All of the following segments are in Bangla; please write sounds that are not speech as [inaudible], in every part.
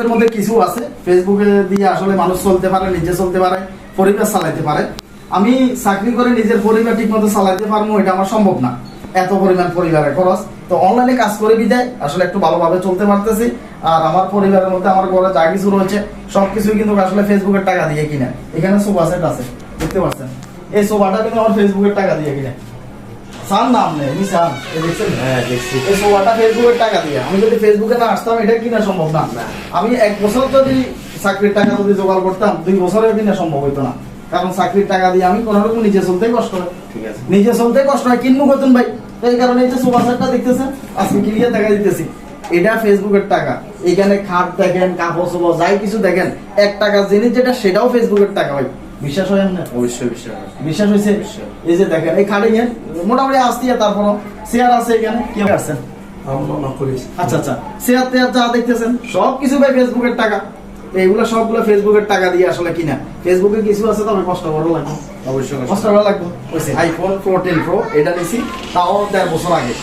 এর মধ্যে কিছু আছে। ফেসবুকে দিয়ে আসলে মানুষ চলতে পারে, নিজে চলতে পারে, পরিবার চালাইতে পারে। আমি চাকরি করে নিজের পরিবার ঠিক মতো চালাইতে পারব, এটা আমার সম্ভব না। এত পরিমাণ পরিবারের খরচ। তো অনলাইনে কাজ করে বিদায়। আসলে একটু ভালোভাবে চলতে পারতেছি। আর আমার পরিবারের মধ্যে আমার ঘরে যা কিছু রয়েছে, সবকিছুই কিন্তু আসলে ফেসবুকের টাকা দিয়ে কিনে। এখানে সোফা সেট আছে, দেখতে পাচ্ছেন? এই সোফাটা কিন্তু আমার ফেসবুকের টাকা দিয়ে কিনে। সান নাম নেই আমি সান দেখছেন? হ্যাঁ দেখছি। এই সোফাটা ফেসবুকের টাকা দিয়ে। আমি যদি ফেসবুকে না আসতাম এটা কিনা সম্ভব না। আমি এক বছর যদি চাকরির টাকা যদি জোগাড় করতাম দুই বছরে কিনা সম্ভব হইতো না। কারণ চাকরির টাকা দিয়ে আমি কোনো রকম নিজে চলতে কষ্ট হয়। ঠিক আছে। নিজে চলতে কষ্ট হয় কিনবো কতন ভাই? এই কারণে এই যে সোফা সেটটা দেখতেছেন আজকে ক্লিয়ার দেখা দিতেছি। এটা ফেসবুকের টাকা। এখানে খাট দেখেন কাপড় চোপড় যাই কিছু দেখেন এক টাকার জিনিস যেটা সেটাও ফেসবুকের টাকা ভাই। বিশ্বাস হয় না? অবশ্যই বিষয় বিশ্বাস হয়েছে? এই যে দেখেন এই খাটে গেন মোটামুটি আসতে তারপর চেয়ার আছে এখানে। কি আসছেন আচ্ছা আচ্ছা। চেয়ার টেয়ার যা দেখতেছেন সব কিছু ভাই ফেসবুকের টাকা। এইগুলো সবগুলো ফেসবুকের টাকা দিয়ে আসলে কিনা। ফেসবুকে কিছু আছে তবে কষ্ট করা লাগবে অবশ্যই কষ্ট করা লাগবে আইফোন ফোরটিন প্রো এটা নিছি। তাও দেড় বছর আগে।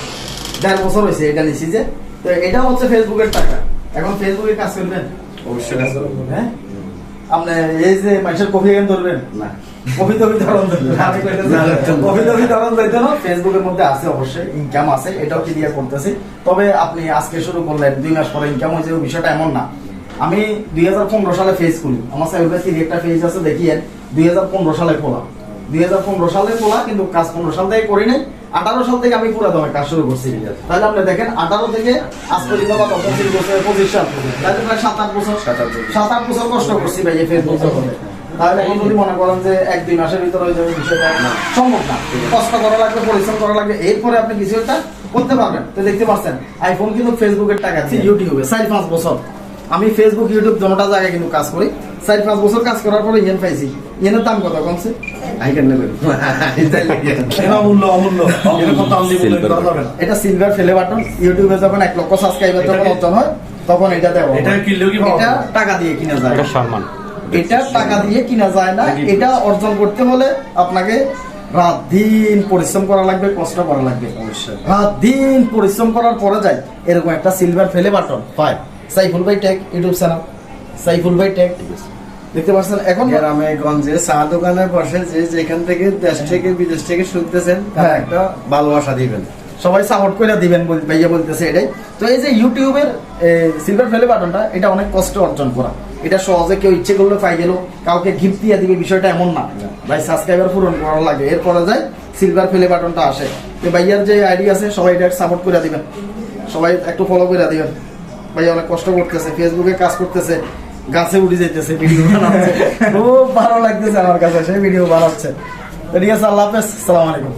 দেড় বছর হয়েছে এটা নিছি যে। তো এটা হচ্ছে ফেসবুকের টাকা। এখন ফেসবুকে কাজ করবেন? অবশ্যই কাজ করব। হ্যাঁ? আপনি এই যে মানুষের কফি এখানে ধরবেন? না। কফি টফি ধরন। কফি টফি ধরন ফেসবুকের মধ্যে আছে অবশ্যই ইনকাম আছে এটাও কি দিয়ে করতেছি। তবে আপনি আজকে শুরু করলেন দুই মাস পরে ইনকাম হয়েছে ওই বিষয়টা এমন না। আমি দুই হাজার পনেরো সালে ফেস করি। আমার সাইবার একটা ফেজ আছে দেখিয়েন। দুই হাজার পনেরো সালে খোলা। দুই হাজার পনেরো সালে খোলা কিন্তু কাজ পনেরো সাল থেকে করি নাই। আঠারো সাল থেকে আমি পুরো দমে কাজ শুরু করছি তাহলে আপনি দেখেন আঠারো থেকে আজ পর্যন্ত বা দশ বছর বছর পঁচিশ সাল। তাহলে প্রায় সাত আট বছর। সাত আট বছর। কষ্ট করছি ভাই ফেসবুক তাহলে এখন যদি মনে করেন যে এক দুই মাসের ভিতরে হয়ে যাবে বিষয়টা সম্ভব না। কষ্ট করা লাগবে পরিশ্রম করা লাগবে এরপরে আপনি কিছু একটা করতে পারবেন। তো দেখতে পাচ্ছেন আইফোন কিন্তু ফেসবুকের টাকা আছে ইউটিউবে চার পাঁচ বছর। আমি ফেসবুক ইউটিউব দুটা জায়গায় কিন্তু কাজ করি। চার পাঁচ বছর কাজ করার পরে ইয়েন পাইছি। ইয়েনের দাম কত কমছে? আই কেন নেবেন। অমূল্য অমূল্য। [laughs] এরকম দাম করা যাবে না। এটা সিলভার ফেলে বাটন ইউটিউবে যখন এক লক্ষ সাবস্ক্রাইবার যখন অর্জন হয় তখন এটা দেওয়া এটা কিনলেও কি এটা টাকা দিয়ে কিনা যায়। এটা সম্মান। এটা টাকা দিয়ে কিনা যায় না। এটা অর্জন করতে হলে আপনাকে রাত দিন পরিশ্রম করা লাগবে কষ্ট করা লাগবে। অবশ্যই। রাত দিন পরিশ্রম করার পরে যায় এরকম একটা সিলভার ফেলে বাটন পায় সাইফুল ভাই টেক ইউটিউব চ্যানেল সাইফুল ভাই টেক দেখতে পাচ্ছেন এখন গ্রামে গঞ্জে চা দোকানে বসে যে যেখান থেকে দেশ থেকে বিদেশ থেকে শুনতেছেন তার হ্যাঁ। একটা ভালোবাসা দিবেন। সবাই সাপোর্ট করে দিবেন ভাইয়া বলতেছে এটাই। তো এই যে ইউটিউবের সিলভার ফেলে বাটনটা এটা অনেক কষ্ট অর্জন করা। এটা সহজে কেউ ইচ্ছে করলে পাই গেল কাউকে গিফট দিয়ে দিবে বিষয়টা এমন না। ভাই সাবস্ক্রাইবার পূরণ করা লাগে। এরপরে যায় সিলভার ফেলে বাটনটা আসে। তো ভাইয়ার যে আইডি আছে সবাই এটা সাপোর্ট করে দিবেন। সবাই একটু ফলো করে দিবেন। ভাইয়া অনেক কষ্ট করতেছে ফেসবুকে কাজ করতেছে। গাছে উঠে যাইতেছে ভিডিও বানাচ্ছে। [laughs] খুব ভালো লাগতেছে আমার কাছে সেই ভিডিও বানাচ্ছে। ঠিক আছে আল্লাহ হাফেজ সালাম আলাইকুম।